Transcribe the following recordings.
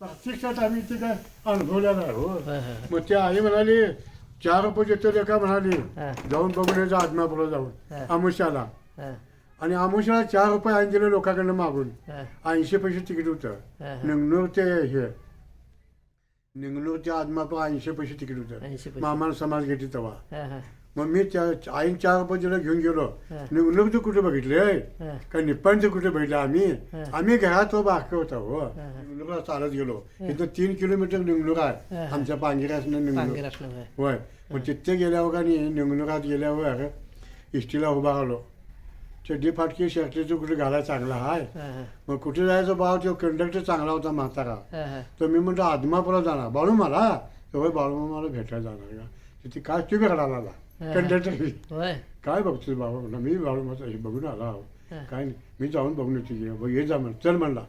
प्रत्यक्षात आम्ही ते काय अनुभवलेलं आहे हो. मग ते आई म्हणाली चार रुपये देतो रे का म्हणाली जाऊन बघून यायचं आत्मापुरा जाऊन. आमुष्याला. आणि आमुष्याला चार रुपये आणि दिले लोकांकडनं मागून. ऐंशी पैसे तिकीट होतं. निंगनूर ते हे. निंगनूर ते आदमापूर ऐंशी पैसे तिकीट 80 होतं. मामानं समाज घेतली तेव्हा. मग मी त्या आईन चार दिलं घेऊन गेलो. निंगनूरचं कुठे बघितले? का निप्पाणचं कुठे बघितलं आम्ही? आम्ही घरात तो बारकं होता हो. निंगनूरला चालत गेलो. इथं तीन किलोमीटर निंगनूर आहे. आमच्या पांगिरासनं निंगनूर होय. मग तिथे गेल्यावर का नाही निंगनुरात गेल्यावर इष्टीला उभा राहिलो. चड्डी फाटकी शर्टीचं कुठे घालायला चांगला आहे मग कुठे जायचं भाव? तो कंडक्टर चांगला होता म्हातारा. तर मी म्हणतो आदमापुरा जाणार. बाळू मला तर बाळू मला भेटायला जाणार का तिथे काय तुम्ही आला कंडक्टर काय बघतोस बाबा म्हणलं मी माझा हे बघून आला आहो. काय नाही मी जाऊन बघून येतो की ये जा म्हण चल म्हणला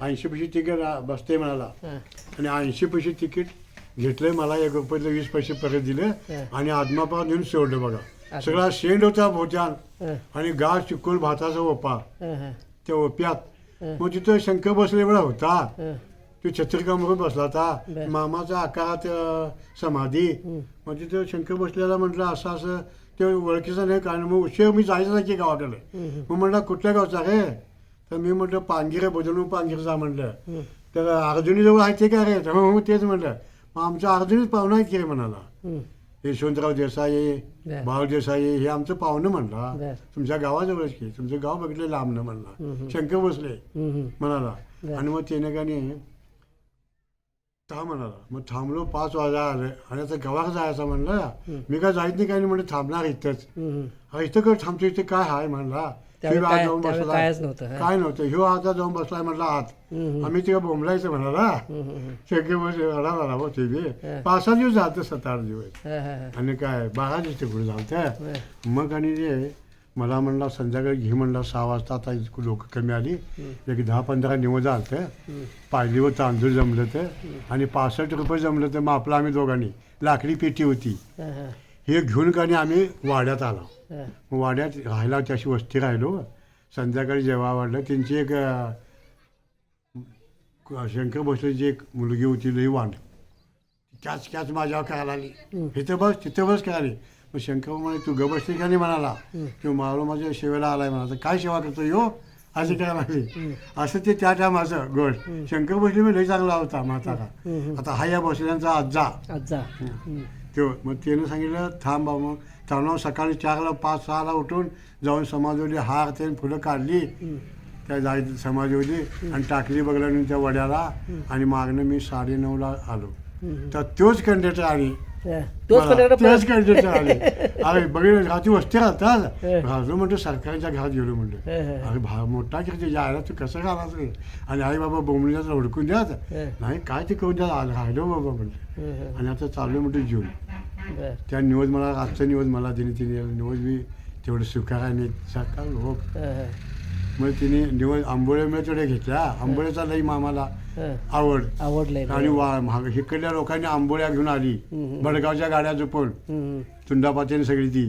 ऐंशी पैसे तिकीट आ- बसते म्हणाला आणि ऐंशी पैसे तिकीट घेतलंय मला एक रुपयाचं वीस पैसे परत दिले आणि आदमापा नेऊन सोडलं बघा सगळा शेंड होता भोवत्यान आणि गाव चिकोल भाताचा ओपा त्या ओप्यात मग तिथं शंकर बसले वेळा होता तो छत्रिकामरून बसला होता मामाचा आकारात अं, समाधी. मग तिथं शंकर बसलेला म्हटलं असं असं ते ओळखीचं नाही कारण मग उशीर मी जायचं नाही की गावाकडे. मग म्हटलं कुठल्या गावचा रे? तर मी म्हटलं पांगिरे बदलून पांगिरे जा म्हटलं. तर अर्जुनी जवळ आहे ते काय रे? तर हो हो, तेच म्हटलं. मग आमच्या अर्जुनीच पाहुणा आहे की रे म्हणाला. यशवंतराव देसाई बर. भाऊ देसाई हे आमचं पाहुणं म्हणला. बर. तुमच्या गावाजवळच की तुमचं गाव बघितलं लांबनं म्हणला. शंकर बसले म्हणाला. आणि मग त्याने का नाही था म्हणाला मग थांबलो पाच वाजा आले. आणि आता गावात जायचं म्हणलं. मी काय जायच नाही काय नाही म्हणजे थांबणार इथंच. अरे इथं काय थांबतो इथे काय म्हणला. ह्यो आज काय- जाऊन हा. काय नव्हतं. ह्यो आता जाऊन बसलाय म्हणला आत आम्ही तिला बोंबलायचं म्हणाला. शंकर बस रडा झाला हो ते बी पाच सहा दिवस झालं सात आठ दिवस. आणि काय बारा दिवस तिकडे झालं मग आणि ते मला म्हणला संध्याकाळी घे म्हणला सहा वाजता आता लोक कमी आली. एक दहा पंधरा निवड झालं पायलीवर तांदूळ जमलं तर आणि पासष्ट रुपये जमलं तर मग आपलं आम्ही दोघांनी. लाकडी पेटी होती. हे घेऊन का आम्ही वाड्यात आलो. मग वाड्यात राहायला त्याशी वस्ती राहिलो. संध्याकाळी जेव्हा वाढलं त्यांची एक शंकर भोसलेची एक मुलगी होती लई वांड. त्याच त्याच माझ्यावर करायला आली इथं बस तिथं बस करायली मग शंकर म्हणे तू ग बसली का नाही म्हणाला? तो मारो माझ्या शेवेला आलाय म्हणाला. काय सेवा करतो यो? असं काय लागली असं ते त्या टायमाचं गोष्ट शंकर भोसले मी लई चांगला होता म्हातारा. आता हा या भोसल्यांचा आजा. आजा. तो मग त्यानं सांगितलं थांब बा मग. थांबला सकाळी चारला पाच सहाला उठून जाऊन समाजवली हार ते फुलं काढली. त्या जाय समाजवली आणि टाकली बघलं त्या वड्याला आणि मागणं मी साडे नऊला आलो. तर तोच कंडक्टर आली तोच कंडक्टर आले अरे बघितलं घराची वस्ती राहतात म्हणतो सरकारच्या घरात गेलो म्हणलं अरे भा मोठा किती जायला तू कसं घालाच रे आणि आई बाबा बोंबलीला हुडकून द्यात नाही काय ते करून द्या राहिलो बाबा म्हणलं आणि आता चाललो म्हणतो जेवण त्या न्यूज मला आजचा न्यूज मला तिने तिने न्यूज बी तेवढं स्वीकारायने सरकार हो मग तिने न्यूज आंबोळे मी तेवढे घेतल्या. आंबोळेचा लई मामाला आवड. आवडलंय आणि वा महाग इकडल्या लोकांनी आंबोळ्या घेऊन आली. बडगावच्या गाड्या जपून तुंडापातीने सगळी ती.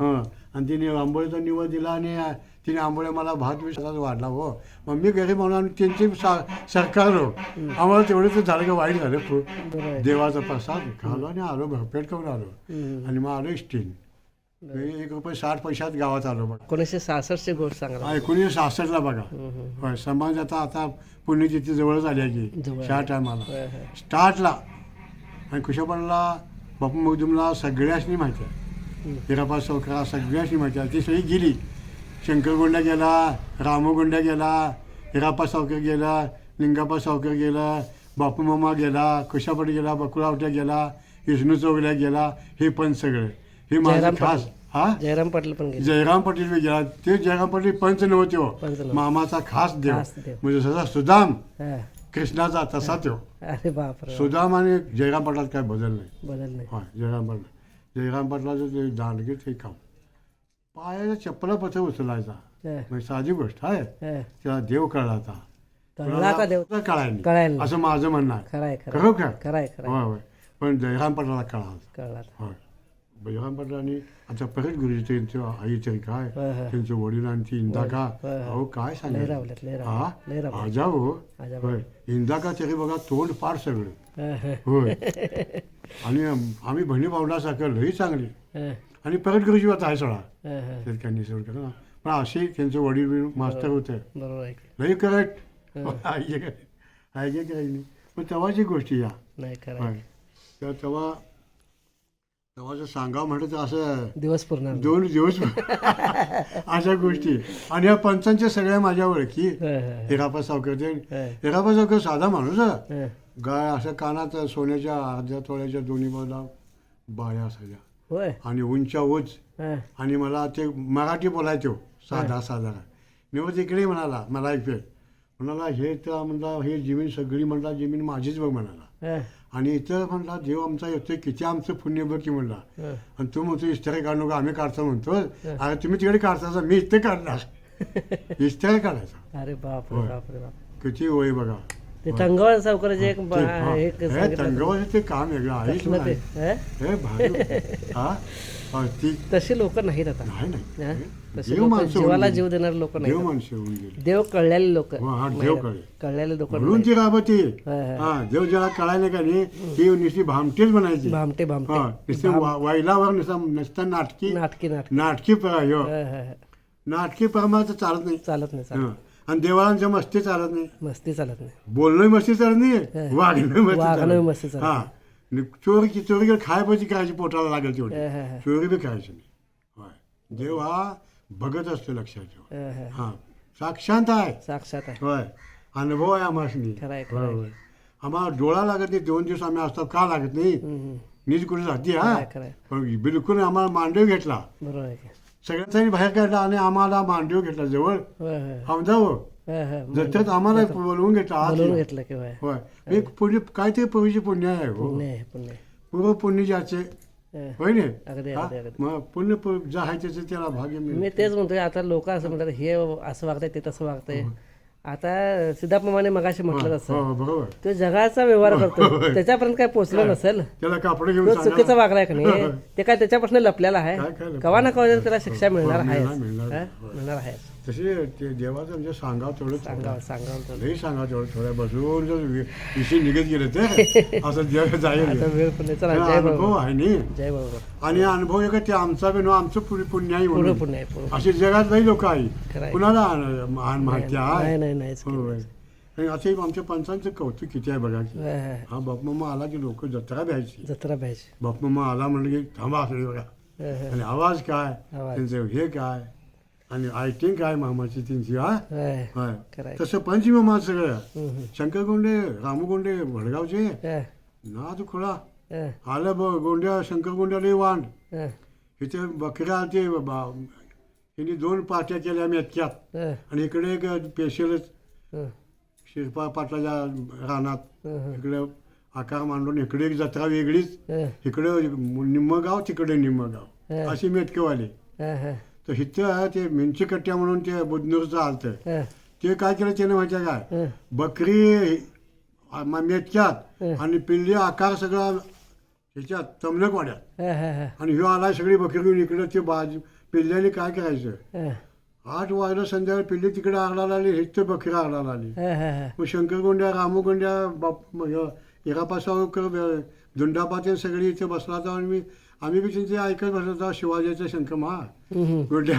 हं. आणि तिने आंबोळीचा निवड दिला आणि तिने आंबोळ्या मला भात विश्वास वाढला हो. मग मी घरी म्हणून त्यांचे सरकार लोक आम्हाला तेवढं तर झालं का वाईट झालं. देवाचा प्रसाद खालो आणि आलो भरपेट करून आलो. आणि मग आलो इष्टीन मी एक रुपये साठ पैशात गावात आलो बघ. एकोणीसशे सहासष्टचे गोष्ट सांगा. एकोणीसशे सहासष्टला बघा. होय समाज आता आता पुण्यतिथी जवळच आली आहे की जवळ. त्या टायमाला. स्टार्टला. आणि कुशपणला बापू मगदूमला सगळ्यासनी माहिती आहे. हिरापा सौकरा सगळ्यासनी माहिती आहे. ती सगळी गेली. शंकरगोंडा गेला रामोगोंडा गेला हिरापा सावकर गेला लिंगापा सावकर गेला बापू मामा गेला कुशापट गेला बकुळावट्या गेला विष्णू चौगल्या गेला हे पण सगळे. हे माझं जयराम खास हा? जयराम पाटील पण गेले. जयराम पाटील बी गेला. ते जयराम पाटील पंच नव्हते हो पंच नव्हते. मामाचा खास देव. खास देव. म्हणजे जसा सुदाम. हा. कृष्णाचा तसा तो अरे बापरे. सुदाम आणि जयराम पाटलात काय बदल नाही. बदल नाही. होय जयराम पाटला. जयराम पाटलाचं ते दांडगेत हे काम पायाच्या चप्पला पत्र उचलायचा. हा. म्हणजे साधी गोष्ट आहे हा. त्याला देव कळला आता. कळला का देव कुणाला कळायला कळायला नाही. नाही. असं माझं म्हणणं आहे. खराय होय होय. पण जयराम पाटलाला कळाला. कळला होय. जयराम पाटलांनी आता परत गुरुजी आई तरी काय? होय, होय. त्यांचं वडिलांची इंदा का? होय, होय. अहो काय लय सांगायचं रावल्यात लय हा? रावल्यात लय रावल्यात. आजा आजा होय. इंदा का तरी बघा तोंड फार सगळं. हा, हा, होय. आणि आम्ही बहिणी भावंडासारखं लई चांगली. हा, आणि परत गुरुजी आता आहे सोडा. हा, हा. शेतकऱ्यांनी सोड करा पण असे त्यांचे वडील बिडील मास्तर होते. बरोबर आहे की. लई करेक्ट ऐके काही नाही पण तेव्हाची गोष्टी या. नाही खरं होय. तर तेव्हा तेव्हाचं सांगावं तर असं दिवस पूर्ण दोन दिवस अशा गोष्टी. आणि या पंचांच्या सगळ्या माझ्या ओळखी. हिरापा सावकर. ते हिरापा सावकर साधा माणूस. गाय असं कानात सोन्याच्या अर्ध्या तोळ्याच्या दोन्ही बाजूला बाळ्या असायच्या. आणि उंच्या उंच. हा, आणि मला ते मराठी बोलायचो साधा साधा निवड इकडे म्हणाला मला एक वेळ. म्हणाला हे तर म्हणला हे जमीन सगळी म्हणला जमीन माझीच बघ म्हणाला. आणि इथं म्हणला देव आमचा येतोय किती आमचं पुण्य बघ की म्हणला. आणि तू म्हणतो इस्त्या काढू नका आम्ही काढतो म्हणतो. अरे तुम्ही तिकडे काढता मी इथे काढणार. इस्त्या काढायचा. अरे बाप किती वय बघा. ते तंगवळ सावकाराचे एक ते- बा- हा. एक हे सांगितलं. तंगवाचं ते काम वेगळं आहेच कसलं ते नाही हा? हे भारी हा? हा, ती तशी लोक नाहीत आता. नाही हा? नाही तशी देव लोक माणसं होऊन जीवाला गेली. जीव देणारे लोक देव नाही माणसं होऊन गेली. देव कळलेले लोक हो, हा, देव कळले. कळलेले लोक म्हणून ती राबती हा, हा. हा देव ज्याला कळायला का नाही ती नुसती भामटीच म्हणायची. भामटे हा भामटे नुसते वा- वाईलावर नुसता नुसतं नाटकी नाटकी नाटकी. नाटकी परा ह्यो हा, हा, हा. नाटकी परमार्थ चालत नाही. चालत नाही चालत हा. आणि देवाळांच्या मस्ती चालत नाही. मस्ती चालत नाही. बोलणं मस्ती चालत नाही. वागणं मस्ती वागणं चालत मस्ती चालत हा. चोरी की चोरी की खायपाची करायची पोटाला लागेल तेवढी. हा, हा, हा. चोरी बी करायची नाही. होय. देव हा बघत असतो लक्षात ठेवा. हा, हा. हा. साक्षांत आहे. साक्षात आहे. होय. अनुभव आहे आम्हाला खरं आहे, खरं होय आहे. होय आम्हाला डोळा लागत नाही. दोन दिवस आम्ही असतो का लागत नाही? हम्म, कुठे जाते खरं हा आहे, खरं आहे. पण बिलकुल आम्हाला मांडव घेतला. बरोबर आहे की. सगळ्यांनी बाहेर काढला आणि आम्हाला मांडव घेतला जवळ. हो हा, हा. जत्रेत आम्हाला बोलवून घेतला ये. घेतलं होय. मी पुण्य काय ते पूर्वीचे पुण्य आहे हो. पुण्य. पूर्व ज्याचे हा. होय. ने हा? पुण्य जे आहे त्याचे त्याला भाग्य मी तेच म्हणतोय आता लोक असं म्हणतात हे असं वागतंय ते तसं वागतंय. आता सिद्धाप्रमाणे मगाशी म्हटलं हो तसं. हो, बरोबर. तो जगाचा व्यवहार करतो त्याच्यापर्यंत काय पोचलं नसेल? त्याला कापड घेऊन तो सांगा. चुकीचं वागलाय का नाही? ते काय त्याच्यापासून लपलेला आहे? काय काय लपलेलं? कवा ना कवा तरी त्याला शिक्षा मिळणार हो, आहे. हा? मिळणार आहे. तसे ते देवाचं म्हणजे सांगावं तेवढं सांगावं सांगावं लई सांगा तेवढं थोड्या बसून जर वि- विषय निघत गेले ते असं देव जाईल. आता वेळ पण नाही. चला हे जय अनुभव बाबा. आहे नी. जय बाबा. आणि अनुभव आहे का ते आमचा बी नो आमचं पुण्य पुण्य पुढे म्हणून पुण्य आहे पुढे अशी जगात लई लोक खरं आहे. आहे. कुणाला आ- मा- माहिती नाही आहे नाही. नाहीच. होय. आणि असं आमच्या पंचांचं कौतुक किती आहे बघा. की हा, हा. हा बापमामा आला की लोक जत्रा द्यायची जत्रा पाहिजे बापमामा आला म्हणलं की थांबा असले बघा. हा, हा. आणि आवाज काय? आवाज. त्यांचं हे काय? आणि आयटिंग काय मामाची त्यांची हा होय. होय. तसं पंचमामा सगळं हम्म. शंकर गोंडे रामू गोंडे वडगावचे हा, नाद खोळा हा, आलं ब गोंड्या शंकर गोंड्याला वांड हा, इथे बकऱ्या ते बा- दोन पाट्या केल्या मेतक्यात हा, आणि इकडे एक स्पेशलच हा, शिरपा पाटलाच्या रानात हा. इकडे आकार मांडून इकडे एक जत्रा वेगळीच हा, इकडे निम्म गाव तिकडे निम्म गाव हा. अशी मेतकेवाले हा, हा, तर इथं ते मिंची कट्ट्या म्हणून ते बुधनूरचं आलतं. ते काय केलं त्याने माहिती काय. बकरी आ- म- मेतक्यात हं. आणि पिल्ली आकार सगळा ह्याच्यात तमलक वाड्यात आणि ह्यो आला सगळी बकरी घेऊन इकडे ते बाज पिल्ल्याने काय करायचं? आठ वाजलं संध्याकाळी पिल्ली तिकडे आगला आली हित बकरी आगला आली. मग शंकर गोंड्या रामू गोंड्या बाप एकापा सावकर दुंडापाते सगळी इथे बसला होता आणि मी आम्ही बी त्यांचे ऐकत होतो शिवाजीचा हम्म, गोंड्या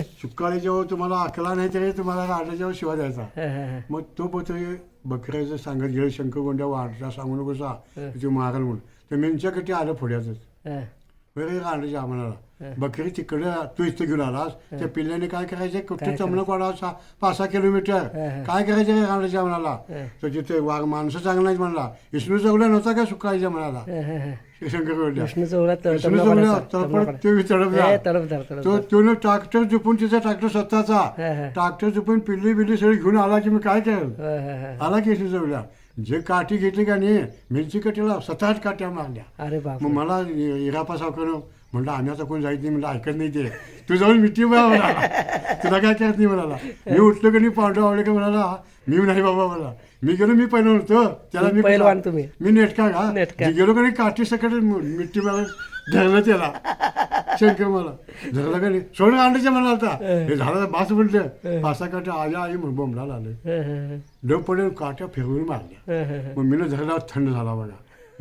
सुकाळी जेव्हा तुम्हाला अकला नाही तरी तुम्हाला राजाच्यावर शिवा द्यायचा. मग तो पत्र बकऱ्याचं सांगत गेलं शंकर गोंड्या वाढता सांगू नकोसा हं. तू मारल म्हणून. तर मेंच्याकडे आलं हा, वगैरे रांडाच्या म्हणाला बकरी तिकडे तू इथं घेऊन आलास त्या पिल्ल्याने काय करायचे कुठे चमणं कोणा पाच सहा किलोमीटर काय करायचं रांडाच्या म्हणाला तर तिथे वाघ माणसं चांगला नाहीत म्हणला विष्णू चौगला नव्हता का सुकायचं म्हणाला शंकर विष्णू चौला चौगला ते तो ट्रॅक्टर झुपून तिचा ट्रॅक्टर स्वतःचा. ट्रॅक्टर झुपून पिल्ली बिल्ली सगळी घेऊन आला की मी काय हा. आला की विष्णू चौगला जे काठी घेतली का नाही मिरची कटीला स्वतःच काट्या मारल्या अरे मग मला इरापा सावकर म्हणलं आम्ही आता कोण जायचं नाही? म्हणलं ऐकत नाही ते. तू जाऊन मिठी बा म्हणाला तुला काय करत नाही म्हणाला. मी उठलो की नाही पांडव आवडे का म्हणाला मी नाही बाबा मला मी गेलो मी पहिलं होतो. त्याला मी पहिलवान तुम्ही. मी नेटका का? नेटका. मी गेलो का नाही काठी सकट मिठी मला धरलं त्याला. शंकर मला. धरलं का नाही? सोड अंड्याच्या म्हणाला आता. हे. झालं बास म्हटलं. पासा काट्या आल्या आई म्हणून बोंबला आलं डब पडेल काट्या फिरवून मारल्या. मग मी धरला थंड झाला बघा.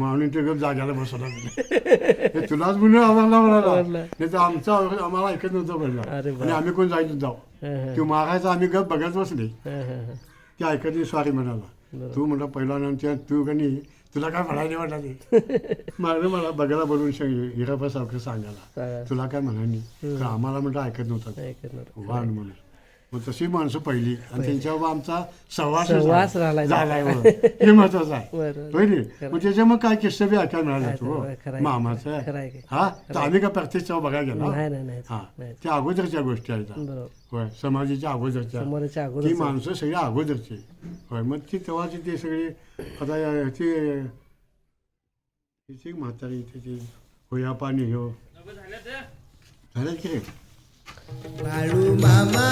आम्ही ते जाग्याला बसवला. हे तुलाच म्हणून आम्हाला म्हणाला नाही तर आमचा आम्हाला ऐकत नव्हतं म्हणला वा. आणि आम्ही कोण जायचं जाऊ. तू मागायचा आम्ही गप बघत बसले. ते ऐकत नाही सॉरी म्हणाला. तू म्हणला पहिला नंतर तू का नाही? तुला काय म्हणाले म्हटला ते मागणं मला बघायला बोलून हिरापा सावकर सांगायला. सांगा. तुला काय म्हणा नाही? तर आम्हाला म्हटलं ऐकत नव्हतं. ऐकत नव्हतं. वाण म्हणून. मग तशी माणसं पहिली. आणि त्यांच्यावर आमचा सहवास सहवास. झालाय हो. हे महत्वाचं आहे. बरं. होय रे मग काय किस्से बी ऐकायला मिळाले तू. मामाचं. हा? तर आम्ही का प्रत्येक बघायला गेलो नाही नाही नाही. हा. नाही. त्या अगोदरच्या गोष्टी आहेत बरोबर. होय. समाजाच्या अगोदरच्या. ती माणसं सगळी अगोदरची. होय. मग ती तेव्हाची ती सगळी आता ती तिची म्हातारी तिची होया पाणी हो. झालं की. Paru mama.